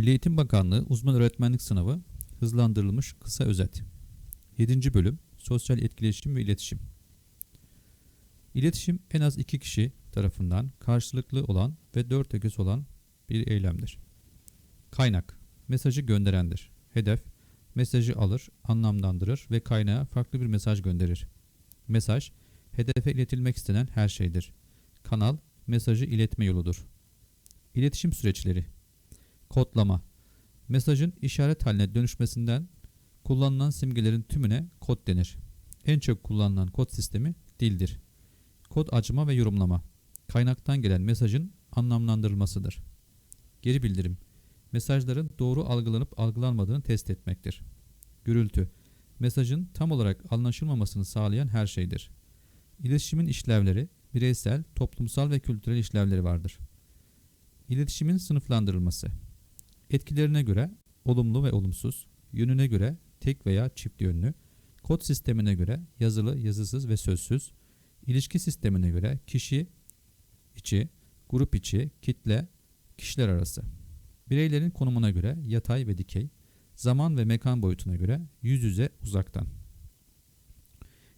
Milli Eğitim Bakanlığı Uzman Öğretmenlik Sınavı hızlandırılmış kısa özet. 7. bölüm Sosyal etkileşim ve iletişim. İletişim en az iki kişi tarafından karşılıklı olan ve dört ögesi olan bir eylemdir. Kaynak mesajı gönderendir. Hedef mesajı alır, anlamlandırır ve kaynağa farklı bir mesaj gönderir. Mesaj hedefe iletilmek istenen her şeydir. Kanal mesajı iletme yoludur. İletişim süreçleri Kodlama Mesajın işaret haline dönüşmesinden kullanılan simgelerin tümüne kod denir. En çok kullanılan kod sistemi dildir. Kod açma ve yorumlama Kaynaktan gelen mesajın anlamlandırılmasıdır. Geri bildirim Mesajların doğru algılanıp algılanmadığını test etmektir. Gürültü Mesajın tam olarak anlaşılmamasını sağlayan her şeydir. İletişimin işlevleri, bireysel, toplumsal ve kültürel işlevleri vardır. İletişimin sınıflandırılması Etkilerine göre olumlu ve olumsuz, yönüne göre tek veya çift yönlü, kod sistemine göre yazılı, yazısız ve sözsüz, ilişki sistemine göre kişi içi, grup içi, kitle, kişiler arası. Bireylerin konumuna göre yatay ve dikey, zaman ve mekan boyutuna göre yüz yüze uzaktan.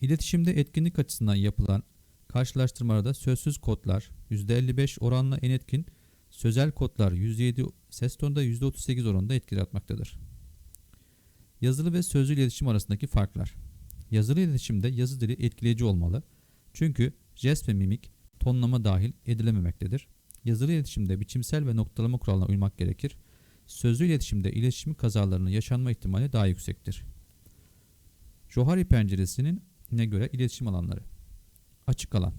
İletişimde etkinlik açısından yapılan karşılaştırmalarda sözsüz kodlar %55 oranla en etkin, sözel kodlar %7 ses tonunda %38 oranında etki yaratmaktadır. Yazılı ve sözlü iletişim arasındaki farklar. Yazılı iletişimde yazı dili etkileyici olmalı. Çünkü jest ve mimik tonlama dahil edilememektedir. Yazılı iletişimde biçimsel ve noktalama kuralına uymak gerekir. Sözlü iletişimde iletişim kazalarının yaşanma ihtimali daha yüksektir. Johari penceresinin ne göre iletişim alanları. Açık alan.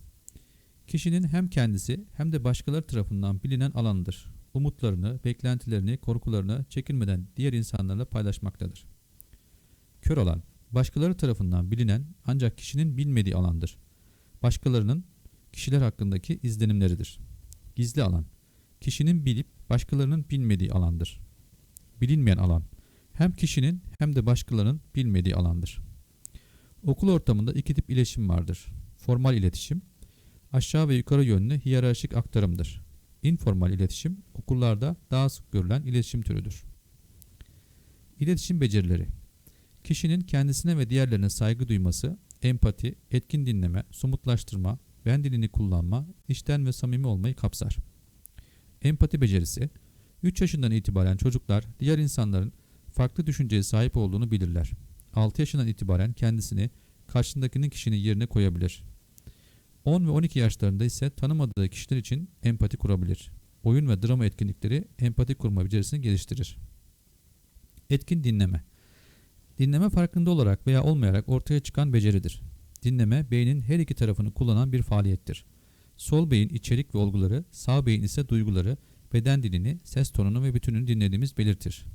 Kişinin hem kendisi hem de başkaları tarafından bilinen alanıdır. Umutlarını, beklentilerini, korkularını çekinmeden diğer insanlarla paylaşmaktadır. Kör alan, başkaları tarafından bilinen ancak kişinin bilmediği alandır. Başkalarının kişiler hakkındaki izlenimleridir. Gizli alan, kişinin bilip başkalarının bilmediği alandır. Bilinmeyen alan, hem kişinin hem de başkalarının bilmediği alandır. Okul ortamında iki tip iletişim vardır. Formal iletişim, aşağı ve yukarı yönlü hiyerarşik aktarımdır. İnformal iletişim, okullarda daha sık görülen iletişim türüdür. İletişim becerileri Kişinin kendisine ve diğerlerine saygı duyması, empati, etkin dinleme, somutlaştırma, ben dilini kullanma, içten ve samimi olmayı kapsar. Empati becerisi 3 yaşından itibaren çocuklar diğer insanların farklı düşünceye sahip olduğunu bilirler. 6 yaşından itibaren kendisini karşısındakinin kişinin yerine koyabilir. 10 ve 12 yaşlarında ise tanımadığı kişiler için empati kurabilir. Oyun ve drama etkinlikleri empati kurma becerisini geliştirir. Etkin dinleme Dinleme farkında olarak veya olmayarak ortaya çıkan beceridir. Dinleme, beynin her iki tarafını kullanan bir faaliyettir. Sol beyin içerik ve olguları, sağ beyin ise duyguları, beden dilini, ses tonunu ve bütününü dinlediğimiz belirtir.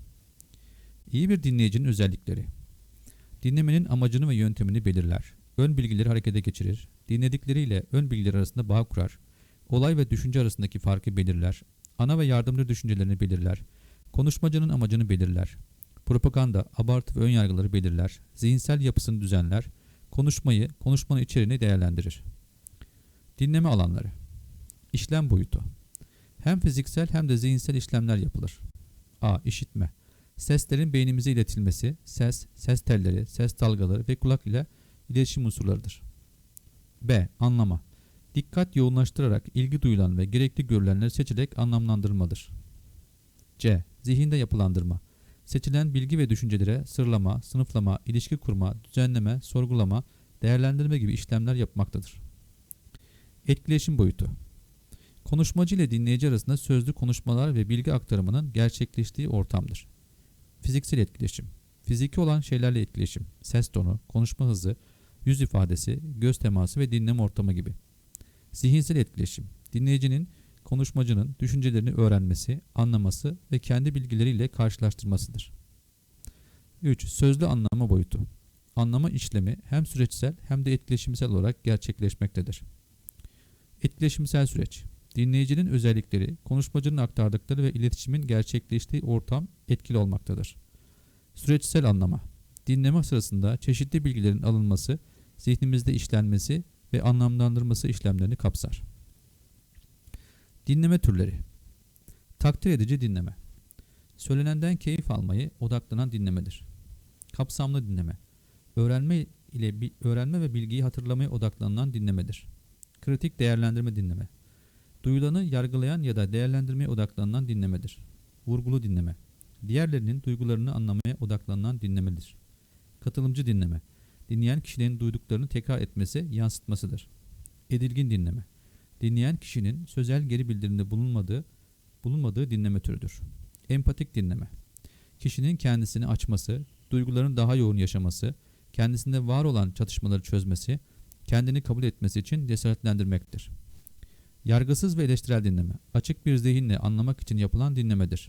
İyi bir dinleyicinin özellikleri Dinlemenin amacını ve yöntemini belirler. Ön bilgileri harekete geçirir. Dinledikleriyle ön bilgiler arasında bağ kurar. Olay ve düşünce arasındaki farkı belirler. Ana ve yardımcı düşüncelerini belirler. Konuşmacının amacını belirler. Propaganda, abartı ve önyargıları belirler. Zihinsel yapısını düzenler. Konuşmayı, konuşmanın içeriğini değerlendirir. Dinleme alanları İşlem boyutu Hem fiziksel hem de zihinsel işlemler yapılır. A. İşitme Seslerin beynimize iletilmesi, ses, ses telleri, ses dalgaları ve kulak ile iletişim unsurlarıdır. B. Anlama Dikkat yoğunlaştırarak ilgi duyulan ve gerekli görülenleri seçerek anlamlandırmadır. C. Zihinde yapılandırma Seçilen bilgi ve düşüncelere sırlama, sınıflama, ilişki kurma, düzenleme, sorgulama, değerlendirme gibi işlemler yapmaktadır. Etkileşim boyutu Konuşmacı ile dinleyici arasında sözlü konuşmalar ve bilgi aktarımının gerçekleştiği ortamdır. Fiziksel etkileşim Fiziki olan şeylerle etkileşim, ses tonu, konuşma hızı, yüz ifadesi, göz teması ve dinleme ortamı gibi. Zihinsel etkileşim Dinleyicinin konuşmacının düşüncelerini öğrenmesi, anlaması ve kendi bilgileriyle karşılaştırmasıdır. 3. Sözlü anlama boyutu. Anlama işlemi hem süreçsel hem de etkileşimsel olarak gerçekleşmektedir. Etkileşimsel süreç Dinleyicinin özellikleri, konuşmacının aktardıkları ve iletişimin gerçekleştiği ortam etkili olmaktadır. Süreçsel anlama Dinleme sırasında çeşitli bilgilerin alınması, zihnimizde işlenmesi ve anlamlandırması işlemlerini kapsar. Dinleme türleri Takdir edici dinleme Söylenenden keyif almayı odaklanan dinlemedir. Kapsamlı dinleme. Öğrenme ile öğrenme ve bilgiyi hatırlamaya odaklanan dinlemedir. Kritik değerlendirme dinleme. Duyulanı yargılayan ya da değerlendirmeye odaklanan dinlemedir. Vurgulu dinleme. Diğerlerinin duygularını anlamaya odaklanan dinlemedir. Katılımcı dinleme. Dinleyen kişilerin duyduklarını tekrar etmesi, yansıtmasıdır. Edilgin dinleme. Dinleyen kişinin sözel geri bildirimde bulunmadığı, bulunmadığı dinleme türüdür. Empatik dinleme. Kişinin kendisini açması, duygularını daha yoğun yaşaması, kendisinde var olan çatışmaları çözmesi, kendini kabul etmesi için cesaretlendirmektir. Yargısız ve eleştirel dinleme, açık bir zihinle anlamak için yapılan dinlemedir.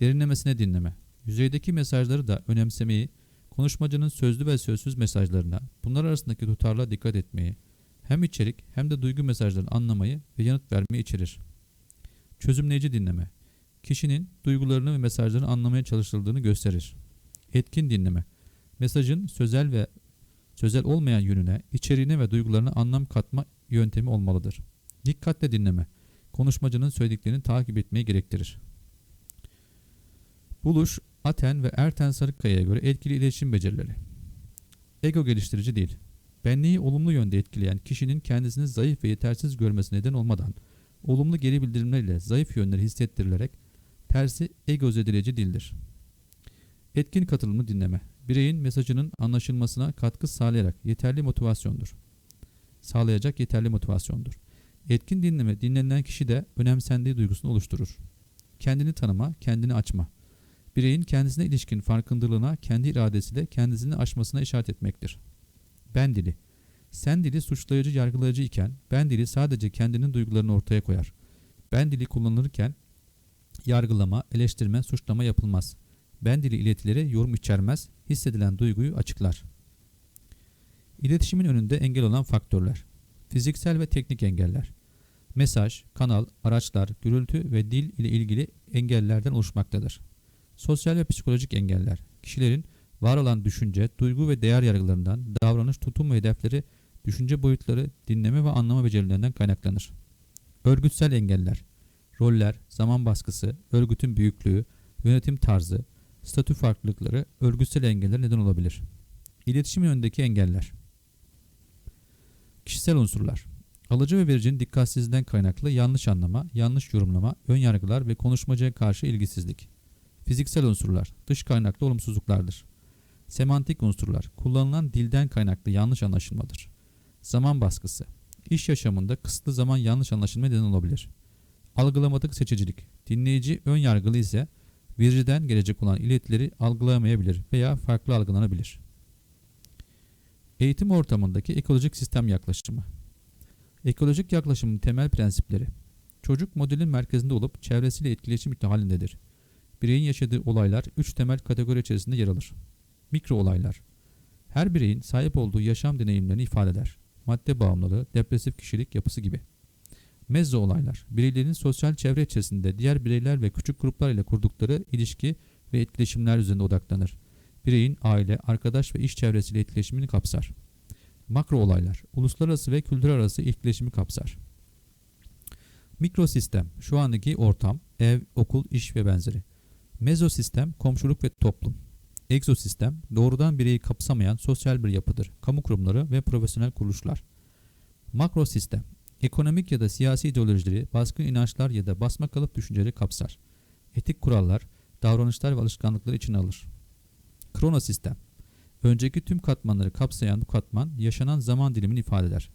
Derinlemesine dinleme, yüzeydeki mesajları da önemsemeyi, konuşmacının sözlü ve sözsüz mesajlarına, bunlar arasındaki tutarlığa dikkat etmeyi, hem içerik hem de duygu mesajlarını anlamayı ve yanıt vermeyi içerir. Çözümleyici dinleme, kişinin duygularını ve mesajlarını anlamaya çalışıldığını gösterir. Etkin dinleme, mesajın sözel ve sözel olmayan yönüne, içeriğine ve duygularına anlam katma yöntemi olmalıdır. Dikkatle dinleme, konuşmacının söylediklerini takip etmeyi gerektirir. Buluş, Aten ve Erten Sarıkkaya'ya göre etkili iletişim becerileri. Ego geliştirici değil. Benliği olumlu yönde etkileyen kişinin kendisini zayıf ve yetersiz görmesi neden olmadan, olumlu geri bildirimlerle zayıf yönleri hissettirilerek tersi ego zedeleyici değildir. Etkin katılımlı dinleme, bireyin mesajının anlaşılmasına katkı sağlayarak yeterli motivasyondur. Sağlayacak yeterli motivasyondur. Etkin dinleme dinlenen kişi de önemsendiği duygusunu oluşturur. Kendini tanıma, kendini açma. Bireyin kendisine ilişkin farkındalığına kendi iradesiyle kendisini aşmasına işaret etmektir. Ben dili. Sen dili suçlayıcı yargılayıcı iken ben dili sadece kendinin duygularını ortaya koyar. Ben dili kullanılırken yargılama, eleştirme, suçlama yapılmaz. Ben dili iletileri yorum içermez, hissedilen duyguyu açıklar. İletişimin önünde engel olan faktörler. Fiziksel ve teknik engeller. Mesaj, kanal, araçlar, gürültü ve dil ile ilgili engellerden oluşmaktadır. Sosyal ve psikolojik engeller. Kişilerin var olan düşünce, duygu ve değer yargılarından, davranış, tutum ve hedefleri, düşünce boyutları, dinleme ve anlama becerilerinden kaynaklanır. Örgütsel engeller. Roller, zaman baskısı, örgütün büyüklüğü, yönetim tarzı, statü farklılıkları örgütsel engeller neden olabilir. İletişimin önündeki engeller. Kişisel unsurlar. Alıcı ve vericinin dikkatsizliğinden kaynaklı yanlış anlama, yanlış yorumlama, ön yargılar ve konuşmacıya karşı ilgisizlik. Fiziksel unsurlar, dış kaynaklı olumsuzluklardır. Semantik unsurlar, kullanılan dilden kaynaklı yanlış anlaşılmadır. Zaman baskısı, iş yaşamında kısıtlı zaman yanlış anlaşılma neden olabilir. Algılamadık seçicilik, dinleyici ön yargılı ise vericiden gelecek olan iletileri algılayamayabilir veya farklı algılanabilir. Eğitim ortamındaki ekolojik sistem yaklaşımı. Ekolojik yaklaşımın temel prensipleri. Çocuk modelin merkezinde olup çevresiyle etkileşim halindedir. Bireyin yaşadığı olaylar üç temel kategori içerisinde yer alır. Mikro olaylar. Her bireyin sahip olduğu yaşam deneyimlerini ifade eder. Madde bağımlılığı, depresif kişilik yapısı gibi. Mezzo olaylar. Bireylerin sosyal çevre içerisinde diğer bireyler ve küçük gruplar ile kurdukları ilişki ve etkileşimler üzerinde odaklanır. Bireyin aile, arkadaş ve iş çevresiyle etkileşimini kapsar. Makro olaylar. Uluslararası ve kültür arası etkileşimi kapsar. Mikrosistem. Şu andaki ortam, ev, okul, iş ve benzeri. Mezosistem komşuluk ve toplum. Egzosistem doğrudan bireyi kapsamayan sosyal bir yapıdır. Kamu kurumları ve profesyonel kuruluşlar. Makrosistem ekonomik ya da siyasi ideolojileri, baskın inançlar ya da basma kalıp düşünceleri kapsar. Etik kurallar, davranışlar ve alışkanlıkları içine alır. Kronosistem önceki tüm katmanları kapsayan bu katman yaşanan zaman dilimini ifade eder.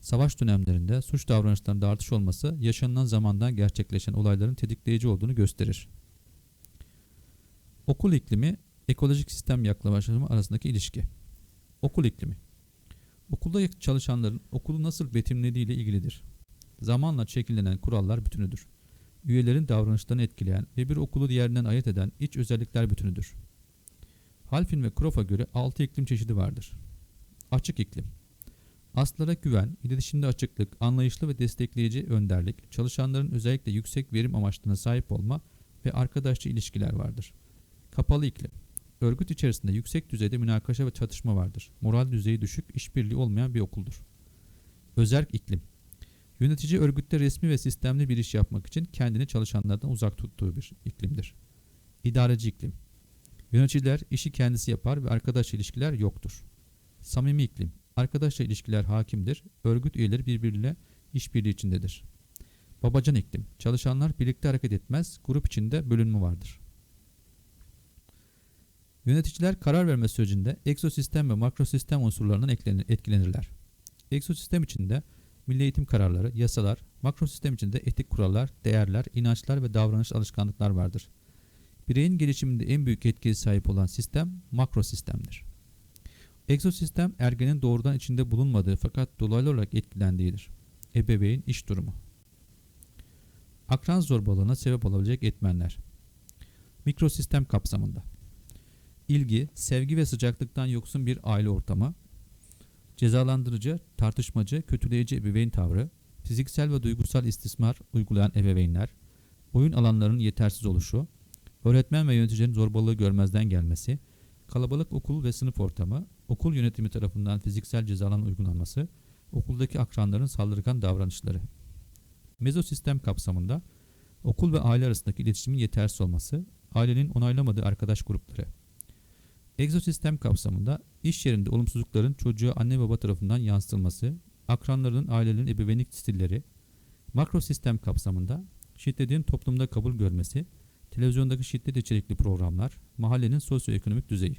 Savaş dönemlerinde suç davranışlarında artış olması yaşanılan zamandan gerçekleşen olayların tetikleyici olduğunu gösterir. Okul iklimi, ekolojik sistem yaklaşımı arasındaki ilişki. Okul iklimi. Okulda çalışanların okulu nasıl betimlediği ile ilgilidir. Zamanla şekillenen kurallar bütünüdür. Üyelerin davranışlarını etkileyen ve bir okulu diğerinden ayırt eden iç özellikler bütünüdür. Halfin ve Krof'a göre 6 iklim çeşidi vardır. Açık iklim. Aslara güven, iletişimde açıklık, anlayışlı ve destekleyici önderlik, çalışanların özellikle yüksek verim amaçlarına sahip olma ve arkadaşçı ilişkiler vardır. Kapalı iklim. Örgüt içerisinde yüksek düzeyde münakaşa ve çatışma vardır. Moral düzeyi düşük, işbirliği olmayan bir okuldur. Özerk iklim. Yönetici örgütte resmi ve sistemli bir iş yapmak için kendini çalışanlardan uzak tuttuğu bir iklimdir. İdareci iklim. Yöneticiler işi kendisi yapar ve arkadaş ilişkiler yoktur. Samimi iklim. Arkadaşla ilişkiler hakimdir. Örgüt üyeleri birbiriyle işbirliği içindedir. Babacan iklim. Çalışanlar birlikte hareket etmez, grup içinde bölünme vardır. Yöneticiler karar verme sürecinde egzosistem ve makrosistem unsurlarından etkilenirler. Egzosistem içinde milli eğitim kararları, yasalar, makrosistem içinde etik kurallar, değerler, inançlar ve davranış alışkanlıklar vardır. Bireyin gelişiminde en büyük etkiye sahip olan sistem makrosistemdir. Egzosistem ergenin doğrudan içinde bulunmadığı fakat dolaylı olarak etkilendiğidir. Ebeveyn iş durumu. Akran zorbalığına sebep olabilecek etmenler. Mikrosistem kapsamında. İlgi, sevgi ve sıcaklıktan yoksun bir aile ortamı, cezalandırıcı, tartışmacı, kötüleyici ebeveyn tavrı, fiziksel ve duygusal istismar uygulayan ebeveynler, oyun alanlarının yetersiz oluşu, öğretmen ve yöneticilerin zorbalığı görmezden gelmesi, kalabalık okul ve sınıf ortamı, okul yönetimi tarafından fiziksel cezaların uygulanması, okuldaki akranların saldırgan davranışları. Mezosistem kapsamında okul ve aile arasındaki iletişimin yetersiz olması, ailenin onaylamadığı arkadaş grupları. Egzosistem kapsamında iş yerinde olumsuzlukların çocuğa anne baba tarafından yansıtılması, akranların ailenin ebeveynlik stilleri, makrosistem kapsamında şiddetin toplumda kabul görmesi, televizyondaki şiddet içerikli programlar, mahallenin sosyoekonomik düzeyi.